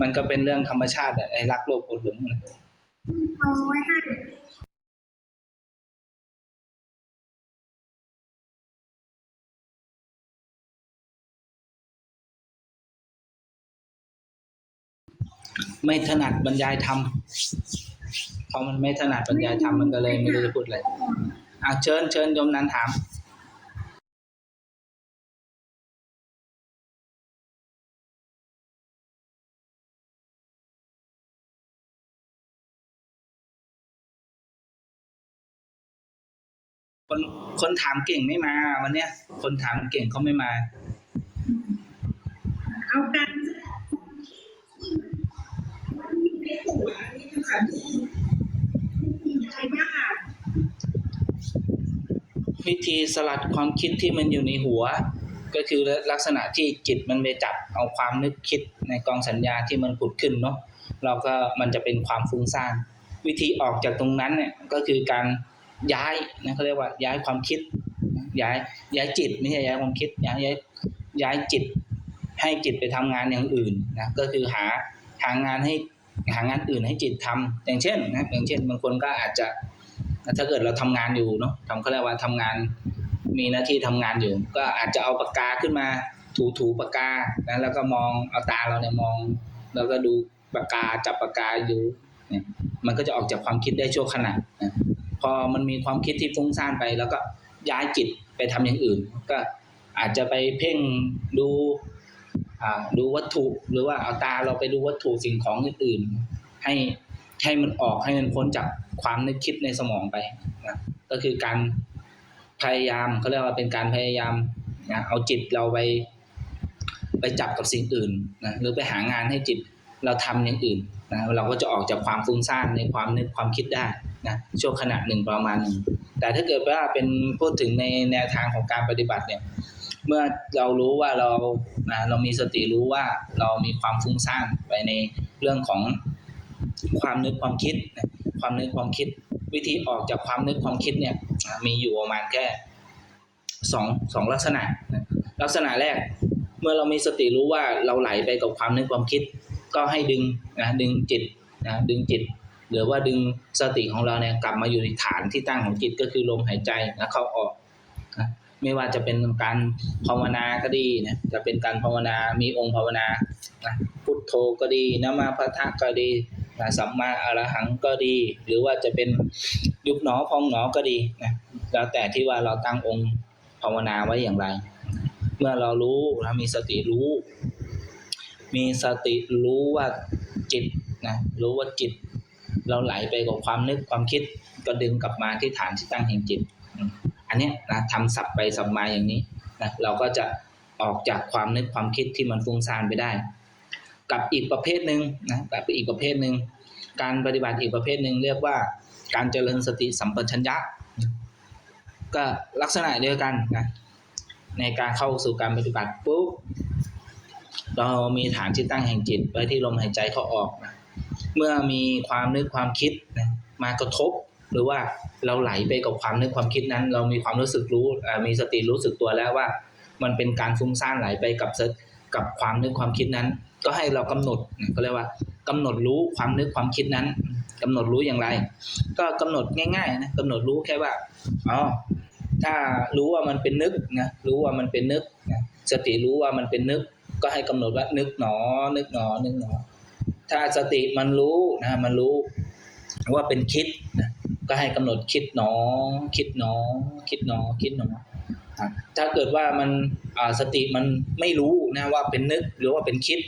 มันก็เป็นเรื่องธรรมชาติอะไอ้รักโลภโกรธหลงเอไว้ให้ไม่ถนัดบรรยายธรรมพอมันไม่ถนัดบรรยายธรรมมันก็เลยไม่รู้จะพูดอะไรอะเชิญเชิญโยมนันถาม คนคนถามเก่งไม่มา วันเนี้ย คนถามเก่งเขาไม่มา เอากันใครบ้างอะวิธีสลัดความคิดที่มันอยู่ในหัว ก็คือลักษณะที่จิตมันไปจับเอาความนึกคิดในกองสัญญาที่มันผุดขึ้นเนาะเราก็มันจะเป็นความฟุ้งซ่านวิธีออกจากตรงนั้นเนี่ยก็คือการ ย้ายนะเขาเรียกว่าย้ายความคิด ย้ายย้ายจิตไม่ใช่ย้ายความคิดย้ายย้ายย้ายจิต ให้จิตไปทำงานอย่างอื่นนะก็คือหาหางานให้หางานอื่นให้จิตทำอย่างเช่นนะอย่างเช่น บางคนก็อาจจะถ้าเกิดเราทำงานอยู่เนาะทำเขาเรียกว่าทำงานมีหน้าที่ทำงานอยู่ ก็อาจจะเอาปากกาขึ้นมาถูถูปากกานะแล้วก็มองเอาตาเราเนี่ยมอง แล้วก็ดูปากกาจับปากกาอยู่เนี่ยมันก็จะออกจากความคิดได้ชั่วขณะนะ พอมันมีความคิดที่ฟุ้งซ่านไป แล้วก็ย้ายจิตไปทำอย่างอื่น ก็อาจจะไปเพ่งดูอ่าดูวัตถุหรือว่าเอาตาเราไปดูวัตถุสิ่งของอื่นๆ ให้ให้มันออกให้มันพ้นจากความนึกคิดในสมองไปนะก็คือการพยายามเขาเรียกว่าเป็นการพยายามนะเอาจิตเราไปไปจับกับสิ่งอื่นนะหรือไปหางานให้จิตเราทำอย่างอื่นนะเราก็จะออกจากความฟุ้งซ่านในความนึกความคิดได้ นะช่วงขณะหนึ่งประมาณหนึ่งแต่ถ้าเกิดว่าเป็นพูดถึงในแนวทางของการปฏิบัติเนี่ย เมื่อเรารู้ว่าเรานะเรามีสติรู้ว่าเรามีความฟุ้งซ่านไปในเรื่องของความนึกความคิดนะความนึกความคิด วิธีออกจากความนึกความคิดเนี่ยมีอยู่ประมาณแค่สองสองลักษณะ ลักษณะแรกเมื่อเรามีสติรู้ว่าเราไหลไปกับความนึกความคิด ก็ให้ดึงนะดึงจิตนะดึงจิต หรือว่าดึงสติของเราเนี่ยกลับมาอยู่ในฐานที่ตั้งของจิตก็คือลมหายใจนะเข้าออกนะไม่ว่าจะเป็นการภาวนาก็ดีนะจะเป็นการภาวนามีองค์ภาวนานะพุทโธก็ดีนะมาพะทะก็ดีนะสัมมาอรหังก็ดี หรือว่าจะเป็นยุบหนอพองหนอก็ดีนะแล้วแต่ที่ว่าเราตั้งองค์ภาวนาไว้อย่างไร เมื่อเรารู้นะมีสติรู้ มีสติรู้ว่าจิตนะรู้ว่าจิต เราไหลไปกับความนึกความคิดก็ดึงกลับมาที่ฐานที่ตั้งแห่งจิต อันนี้นะทำสับไปสับมาอย่างนี้นะเราก็จะออกจากความนึกความคิดที่มันฟุ้งซ่านไปได้ กับอีกประเภทหนึ่งนะกับอีกประเภทหนึ่งการปฏิบัติอีกประเภทหนึ่งเรียกว่าการเจริญสติสัมปชัญญะ ก็ลักษณะเดียวกันนะในการเข้าสู่การปฏิบัติปุ๊บเรามีฐานที่ตั้งแห่งจิตไว้ที่ลมหายใจเข้าออกนะ เมื่อมีความนึกความคิดนะมากระทบ หรือว่าเราไหลไปกับความนึกความคิดนั้น เรามีความรู้สึกรู้มีสติรู้สึกตัวแล้วว่า มันเป็นการฟุ้งซ่านไหลไปกับกับความนึกความคิดนั้น ก็ให้เรากำหนดนะก็เรียกว่ากำหนดรู้ความนึกความคิดนั้นกำหนดรู้อย่างไร ก็กำหนดง่ายๆนะกำหนดรู้แค่ว่าอ๋อถ้ารู้ว่ามันเป็นนึกนะรู้ว่ามันเป็นนึกนะสติรู้ว่ามันเป็นนึก ก็ให้กำหนดว่านึกหนอ นึกหนอนึกหนอ ถ้าสติมันรู้นะมันรู้ว่าเป็นคิดนะก็ให้กำหนดคิดหนอ คิดหนอ คิดหนอ คิดหนออะถ้าเกิดว่ามันสติมันไม่รู้นะว่าเป็นนึกหรือว่าเป็นคิด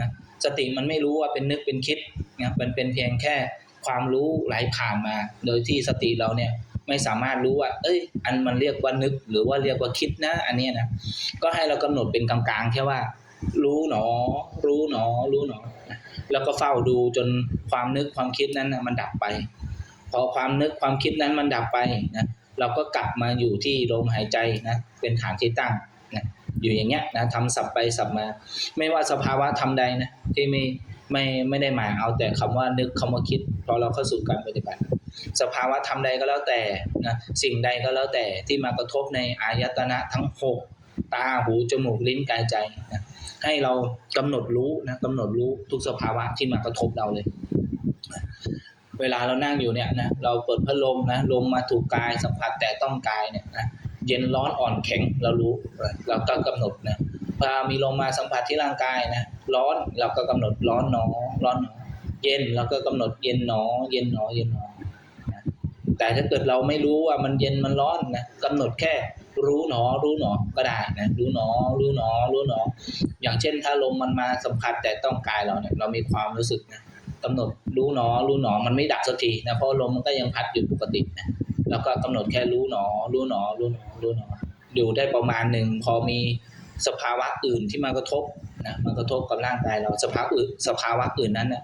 นะสติมันไม่รู้ว่าเป็นนึกเป็นคิดนะมันเป็นเพียงแค่ความรู้ไหลผ่านมา โดยที่สติเราเนี่ยไม่สามารถรู้ว่า เอ้ย อันมันเรียกว่านึก หรือว่าเรียกว่าคิดนะ อันนี้นะก็ให้เรากำหนดเป็นกลางๆแค่ว่า รู้หนอ รู้หนอ รู้หนอนะ แล้วก็เฝ้าดูจนความนึกความคิดนั้นนะมันดับไป พอความนึกความคิดนั้นมันดับไปนะเราก็กลับมาอยู่ที่ลมหายใจนะเป็นฐานที่ตั้งนะอยู่อย่างเงี้ยนะทำสับไปสับมา ไม่ว่าสภาวะทำใดนะที่ไม่ไม่ไม่ได้หมายเอาแต่คำว่านึกคำว่าคิด พอเราเข้าสู่การปฏิบัติ สภาวะธรรมใดก็แล้วแต่นะสิ่งใดก็แล้วแต่ที่มากระทบในอายตนะทั้งหกตาหูจมูกลิ้นกายใจนะ ให้เรากำหนดรู้นะกำหนดรู้ทุกสภาวะที่มากระทบเราเลยเวลาเรานั่งอยู่เนี่ยนะเราเปิดพัดลมนะลมมาถูกกายสัมผัสแต่ต้องกายเนี่ยนะเย็นร้อนอ่อนแข็งเรารู้เราก็กำหนดนะพอมีลมมาสัมผัสที่ร่างกายนะร้อนเราก็กำหนดร้อนหนอร้อนหนอเย็นเราก็กำหนดเย็นหนอ เย็นหนอเย็นหนอแต่ถ้าเกิดเราไม่รู้ว่ามันเย็นมันร้อนนะกำหนดแค่ รู้หนอ รู้หนอ ก็ได้นะ รู้หนอ รู้หนอ รู้หนอ อย่างเช่น ถ้าลมมันมาสัมผัสแต่ต้องกายเราเนี่ย เรามีความรู้สึกนะกำหนดรู้หนอ รู้หนอ มันไม่ดับสักทีนะ เพราะลมมันก็ยังพัดอยู่ปกตินะ แล้วก็กำหนดแค่รู้หนอ รู้หนอ รู้หนอ รู้หนอ อยู่ได้ประมาณหนึ่ง พอมีสภาวะอื่นที่มากระทบนะ มันกระทบกับร่างกายเรา สภาวะอื่น สภาวะอื่นนั้นนะ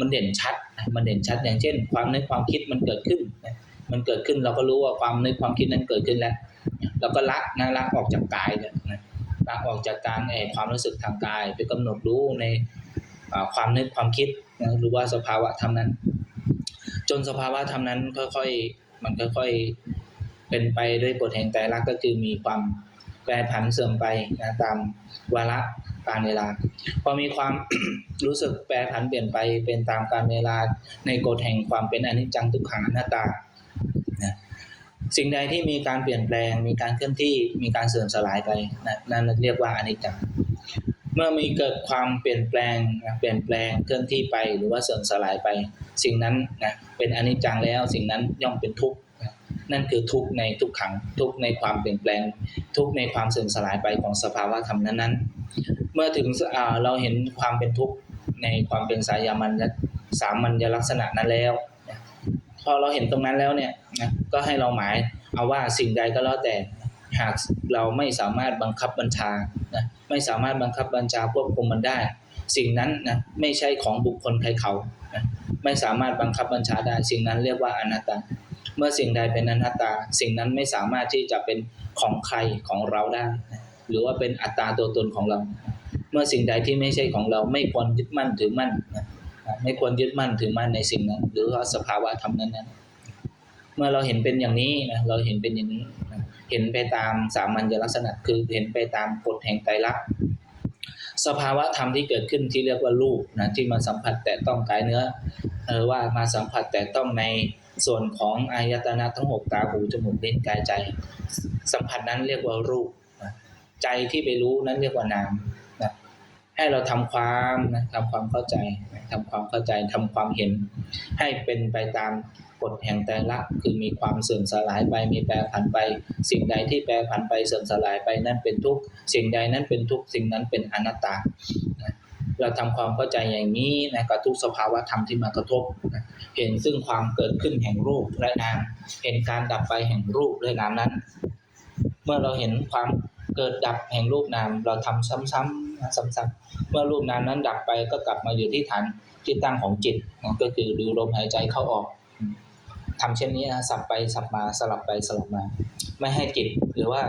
มันเด่นชัด มันเด่นชัด อย่างเช่น ความนึกความคิดมันเกิดขึ้นนะมันเกิดขึ้นเราก็รู้ว่าความนึกความคิดนั้นเกิดขึ้นแล้ว เราก็ละนะละออกจากกายเลยนะละออกจากการเอความรู้สึกทางกาย ไปกำหนดรู้ในความนึกความคิดนะหรือว่าสภาวะธรรมนั้น จนสภาวะธรรมนั้นค่อยๆมันค่อยๆเป็นไปด้วยกฎแห่งไตรลักก็คือมีความแปรผันเสื่อมไปนะตามวาระการเวลา พอมีความรู้สึกแปรผันเปลี่ยนไปเป็นตามการเวลาในกฎแห่งความเป็นอนิจจังทุกขังอนัตตานะ สิ่งใดที่มีการเปลี่ยนแปลง มีการเคลื่อนที่มีการเสื่อมสลายไปนะนั่นเรียกว่าอนิจจังเมื่อมีเกิดความเปลี่ยนแปลงเปลี่ยนแปลงเคลื่อนที่ไปหรือว่าเสื่อมสลายไป สิ่งนั้นนะเป็นอนิจจังแล้วสิ่งนั้นย่อมเป็นทุกข์นั่นคือทุกข์ในทุกขังทุกข์ในความเปลี่ยนแปลง ทุกข์ในความเสื่อมสลายไปของสภาวะธรรมนั้นๆ เมื่อถึงเราเห็นความเป็นทุกข์ในความเป็นสายามันสามัญลักษณะนั้นแล้ว อเราเห็นตรงนั้นแล้วเนี่ยนะก็ให้เราหมายเอาว่าสิ่งใดก็แล้วแต่หากเราไม่สามารถบังคับบัญชานะไม่สามารถบังคับบัญชาควบคุมมันได้ สิ่งนั้นนะไม่ใช่ของบุคคลใครเขานะไม่สามารถบังคับบัญชาได้ สิ่งนั้นเรียกว่าอนัตตา เมื่อสิ่งใดเป็นอนัตตา สิ่งนั้นไม่สามารถที่จะเป็นของใครของเราได้ หรือว่าเป็นอัตตาตัวตนของเรา เมื่อสิ่งใดที่ไม่ใช่ของเราไม่ควรยึดมั่นถือมั่นนะ ไม่ควรยึดมั่นถือมั่นในสิ่งนั้น หรือว่าสภาวะธรรมนั้นๆเมื่อเราเห็นเป็นอย่างนี้นะเราเห็นเป็นอย่างนี้นะเห็นไปตามสามัญลักษณะคือเห็นไปตามกฎแห่งไตรลักษณ์สภาวะธรรมที่เกิดขึ้นที่เรียกว่ารูปนะที่มาสัมผัสแต่ต้องกายเนื้อเออว่ามาสัมผัสแต่ต้องในส่วนของอายตนะทั้งหกตาหูจมูกลิ้นกายใจ สัมผัสนั้นเรียกว่ารูป ใจที่ไปรู้นั้นเรียกว่านามนะ ให้เราทำความนะทำความเข้าใจนะทำความเข้าใจทำความเห็น ให้เป็นไปตามกฎแห่งแต่ละคือมีความเสื่อมสลายไปมีแปรผันไป สิ่งใดที่แปรผันไปเสื่อมสลายไปนั่นเป็นทุกสิ่งใดนั้นเป็นทุกสิ่งนั้นเป็นอนัตตาเราทำความเข้าใจอย่างนี้นะกับทุกสภาวะธรรมที่มากระทบนะเห็นซึ่งความเกิดขึ้นแห่งรูปและนามเห็นการดับไปแห่งรูปและนามนั้น เมื่อเราเห็นความ เกิดดับแห่งรูปนาม เราทำซ้ำๆซ้ำๆเมื่อรูปนามนั้นดับไปก็กลับมาอยู่ที่ฐานที่ตั้งของจิตก็คือดูลมหายใจเข้าออกทำเช่นนี้นะสับไปสับมาสลับไปสลับมา ไม่ให้จิตหรือว่า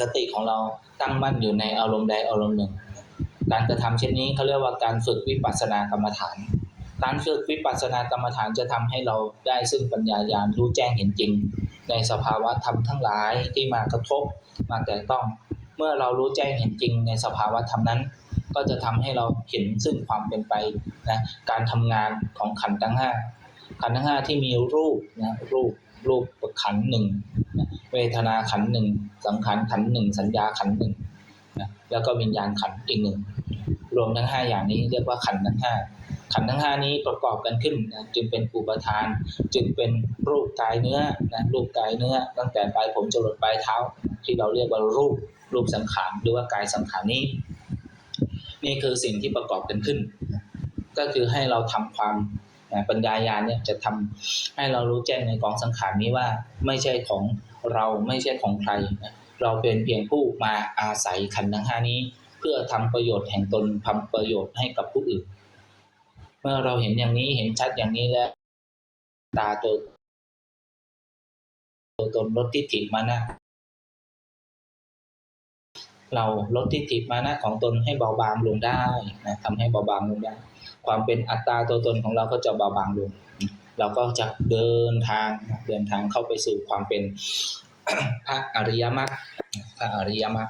สติของเราตั้งมั่นอยู่ในอารมณ์ใดอารมณ์หนึ่ง การกระทำเช่นนี้เขาเรียกว่าการฝึกวิปัสสนากรรมฐาน การฝึกวิปัสสนากรรมฐานจะทำให้เราได้ซึ่งปัญญาญาณรู้แจ้งเห็นจริง ในสภาวะธรรมทั้งหลายที่มากระทบมาแต่ต้อง เมื่อเรารู้แจ้งเห็นจริง ในสภาวะธรรมนั้น ก็จะทำให้เราเห็นซึ่งความเป็นไปนะการทำงานของขันธ์ทั้งห้าขันธ์ทั้งห้าที่มีรูปนะรูปรูปขันหนึ่งนะเวทนาขันธ์หนึ่งสังขารขันธ์หนึ่งสัญญาขันธ์หนึ่งนะแล้วก็วิญญาณขันธ์อีกหนึ่งรวมทั้งห้าอย่างนี้เรียกว่าขันธ์ทั้งห้า ขันทั้งห้านี้ประกอบกันขึ้นนะจึงเป็นอุปทาน จึงเป็นรูปกายเนื้อนะรูปกายเนื้อ ตั้งแต่ปลายผมจรดปลายเท้า ที่เราเรียกว่ารูปรูปสังขารหรือว่ากายสังขารนี้ นี่คือสิ่งที่ประกอบกันขึ้น ก็คือให้เราทำความนะปัญญาญาณเนี่ยจะทำให้เรารู้แจ้งในกองสังขารนี้ว่าไม่ใช่ของเราไม่ใช่ของใครนะเราเป็นเพียงผู้มาอาศัยขันธ์ทั้งห้านี้ เพื่อทำประโยชน์แห่งตนทำประโยชน์ให้กับผู้อื่น มื่อเราเห็นอย่างนี้เห็นชัดอย่างนี้แล้ว ตาตัวตัวตนลดทิฏฐิมานะเราลดทิฏฐิมานะของตนให้เบาบางลงได้นะทำให้เบาบางลงได้ ความเป็นอัตตาตัวตนของเราก็จะเบาบางลง เราก็จะเดินทางเดินทางเข้าไปสู่ความเป็นพระอริยมรรคพระอริยมรรค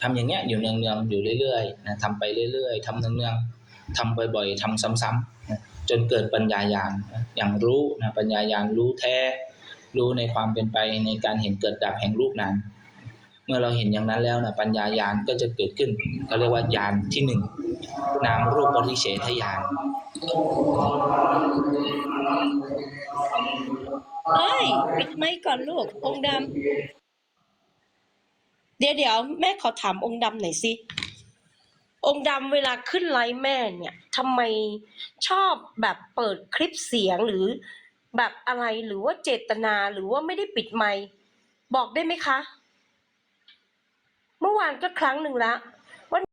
ทำอย่างเงี้ยอยู่เนืองๆอยู่เรื่อยๆนะทำไปเรื่อย ๆทำเนืองๆ ทำบ่อยๆทำซ้ำๆนะจนเกิดปัญญาญาณอย่างรู้นะปัญญาญาณรู้แท้ รู้ในความเป็นไปในการเห็นเกิดดับแห่งรูปนามเมื่อเราเห็นอย่างนั้นแล้วนะปัญญาญาณก็จะเกิดขึ้นเขาเรียกว่าญาณที่หนึ่งนามรูปปริเฉทญาณเอ้ยปิดไมค์ก่อนลูกองค์ดำเดี๋ยวเดี๋ยวแม่ขอถามองค์ดำหน่อยสิ องค์ดำเวลาขึ้นไลฟ์แม่เนี่ยทำไมชอบแบบเปิดคลิปเสียงหรือแบบอะไรหรือว่าเจตนาหรือว่าไม่ได้ปิดไมค์บอกได้ไหมคะ เมื่อวานก็ครั้งหนึ่งละ